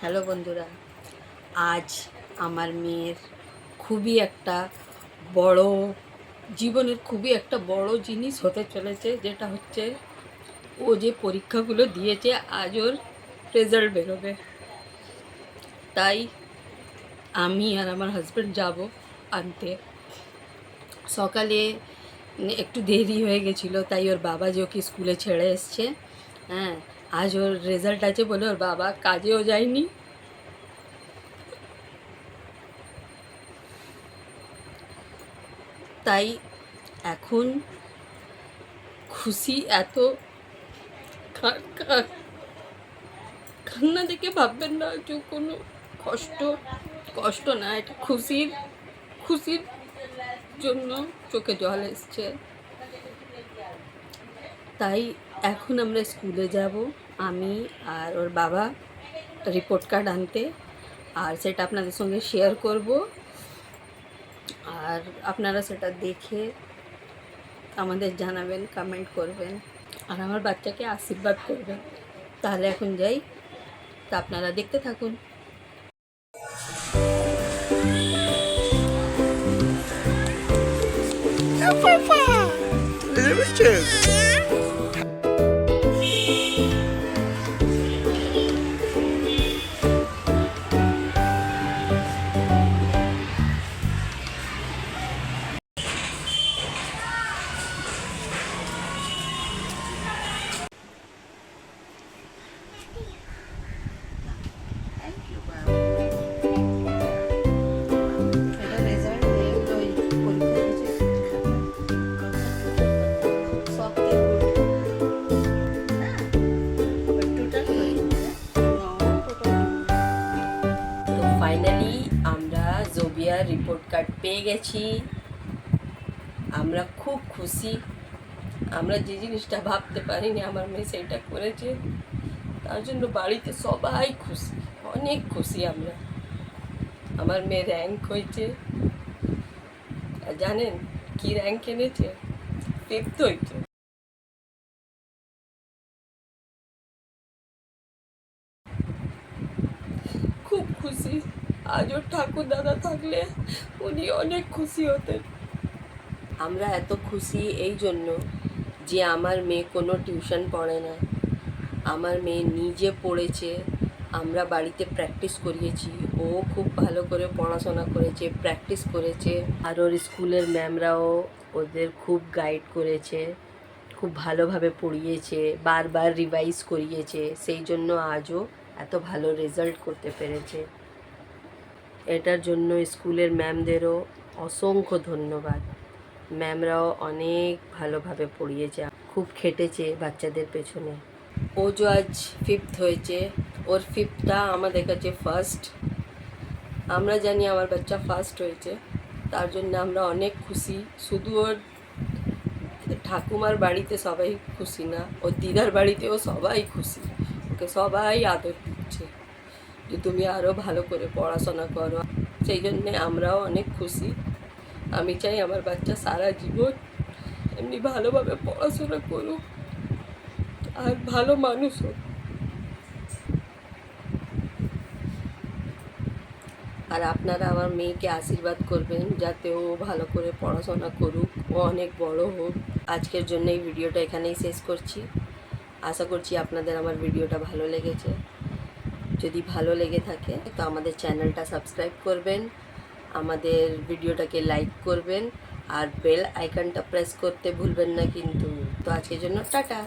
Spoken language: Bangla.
হ্যালো বন্ধুরা, আজ আমার মেয়ের খুবই একটা বড়, জীবনের খুবই একটা বড় জিনিস হতে চলেছে, যেটা হচ্ছে ও যে পরীক্ষাগুলো দিয়েছে, আজ ওর রেজাল্ট বেরোবে। তাই আমি আর আমার হাজব্যান্ড যাব আনতে। সকালে একটু দেরি হয়ে গেছিল, তাই ওর বাবা যে ওকে স্কুলে ছেড়ে এসছে হ্যাঁ আজ ওর রেজাল্ট আছে বলে ওর বাবা কাজেও যায়নি। তাই এখন খুশি এত কান্না দেখে ভাববেন না, যে কোনো কষ্ট কষ্ট না, এটা খুশির খুশির জন্য চোখে জল এসছে। তাই এখন আমরা স্কুলে যাব, আমি আর ওর বাবা রিপোর্ট কার্ড আনতে, আর সেটা আপনাদের সঙ্গে শেয়ার করব। আর আপনারা সেটা দেখে আমাদের জানাবেন কমেন্ট করবেন, আর আমার বাচ্চাকে আশীর্বাদ করবেন। তাহলে এখন যাই, তা আপনারা দেখতে থাকুন। Richard. রিপোর্ট কার্ড পেয়ে গেছি। আমরা খুব খুশি। আমরা যে জিনিসটা ভাবতে পারিনি আমার মেয়ে সেইটা করেছে। তার জন্য বাড়িতে সবাই খুশি, অনেক খুশি আমরা। আমার মেয়ে র্যাঙ্ক হয়েছে। জানেন কি র্যাঙ্ক এনেছে? ফিফথ হয়েছে। খুব খুশি। আজ ওর ঠাকুর দাদা থাকলে উনি অনেক খুশি হতেন। আমরা এত খুশি এই জন্য যে আমার মেয়ে কোনো টিউশন পড়ে না। আমার মেয়ে নিজে পড়েছে, আমরা বাড়িতে প্র্যাকটিস করিয়েছি। ও খুব ভালো করে পড়াশোনা করেছে, প্র্যাকটিস করেছে। আর ওর স্কুলের ম্যামরাও ওদের খুব গাইড করেছে, খুব ভালোভাবে পড়িয়েছে, বারবার রিভাইজ করিয়েছে। সেই জন্য আজও এত ভালো রেজাল্ট করতে পেরেছে। এটার জন্য স্কুলের ম্যামদেরও অসংখ্য ধন্যবাদ। ম্যামরাও অনেক ভালোভাবে পড়িয়েছে, খুব খেটেছে বাচ্চাদের পেছনে। ও যে আজ ফিফথ হয়েছে, ওর ফিফথটা আমাদের কাছে ফার্স্ট আমরা জানি আমার বাচ্চা ফার্স্ট হয়েছে, তার জন্য আমরা অনেক খুশি। শুধু ওর ঠাকুমার বাড়িতে সবাই খুশি না, ওর দিদার বাড়িতেও সবাই খুশি। ওকে সবাই আদর দিচ্ছে যে তুমি আরও ভালো করে পড়াশোনা করো। সেই জন্যে আমরাও অনেক খুশি। আমি চাই আমার বাচ্চা সারা জীবন এমনি ভালোভাবে পড়াশোনা করুক আর ভালো মানুষ হোক। আর আপনারা আমার মেয়েকে আশীর্বাদ করবেন যাতে ও ভালো করে পড়াশোনা করুক, ও অনেক বড় হোক। আজকের জন্য এই ভিডিওটা এখানেই শেষ করছি। আশা করছি আপনাদের আমার ভিডিওটা ভালো লেগেছে। যদি ভালো লেগে থাকে, তো আমাদের চ্যানেলটা সাবস্ক্রাইব করবেন, আমাদের ভিডিওটাকে লাইক করবেন, আর বেল আইকনটা প্রেস করতে ভুলবেন না কিন্তু। তো আজকের জন্য টাটা।